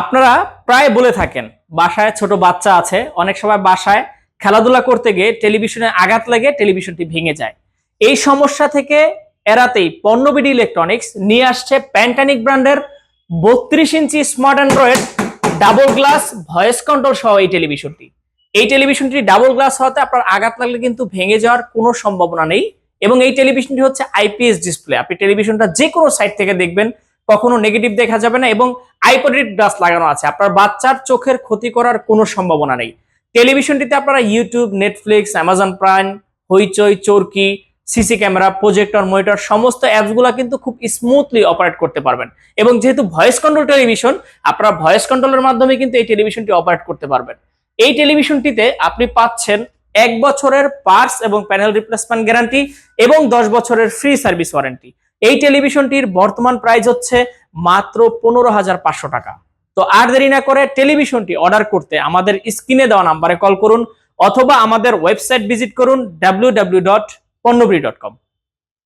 আপনারা প্রায় বলে থাকেন, বাসায় ছোট বাচ্চা আছে, অনেক সময় বাসায় খেলাধুলা করতে গিয়ে টেলিভিশনে আঘাত লেগে, টেলিভিশনটি ভেঙে যায়। এই সমস্যা থেকে এড়াতেই পণ্যবিডি ইলেকট্রনিক্স নিয়ে আসছে প্যান্টানিক ব্র্যান্ডের বত্রিশ inch smart Android double glass voice control সহ এই টেলিভিশনটি। এই টেলিভিশনটি ডাবল গ্লাস হওয়াতে আপনার আঘাত লাগলে কিন্তু ভেঙে যাওয়ার কোনো সম্ভাবনা নেই এবং এই টেলিভিশনটি হচ্ছে আইপিএস ডিসপ্লে। আপনি টেলিভিশনটা যে কোনো সাইড থেকে দেখবেন কখনো নেগেটিভ দেখা যাবে না এবং আইপোডেড গ্লাস লাগানো আছে। আপনার বাচ্চার চোখের ক্ষতি করার কোনো সম্ভাবনা নেই। টেলিভিশনটিতে আপনারা YouTube Netflix Amazon Prime Hoichoi Chorki CC camera projector monitor সমস্ত অ্যাপসগুলো কিন্তু খুব স্মুথলি অপারেট করতে পারবেন। এবং যেহেতু ভয়েস কন্ট্রোল টেলিভিশন আপনারা ভয়েস কন্ট্রোলের মাধ্যমে কিন্তু এই টেলিভিশনটি অপারেট করতে পারবেন। এই টেলিভিশনটিতে আপনি পাচ্ছেন এক বছরের পার্টস এবং প্যানেল রিপ্লেসমেন্ট গ্যারান্টি এবং দশ বছরের ফ্রি সার্ভিস ওয়ারেন্টি এই টেলিভিশনটির বর্তমান প্রাইস হচ্ছে মাত্র পনেরো হাজার পাঁচশো টাকা। তো আর দেরি না করে টেলিভিশনটি অর্ডার করতে আমাদের স্ক্রিনে দেওয়া নাম্বারে কল করুন অথবা আমাদের ওয়েবসাইট ভিজিট করুন ডাব্লিউ ডাব্লিউ ডট পণ্যবী ডট কম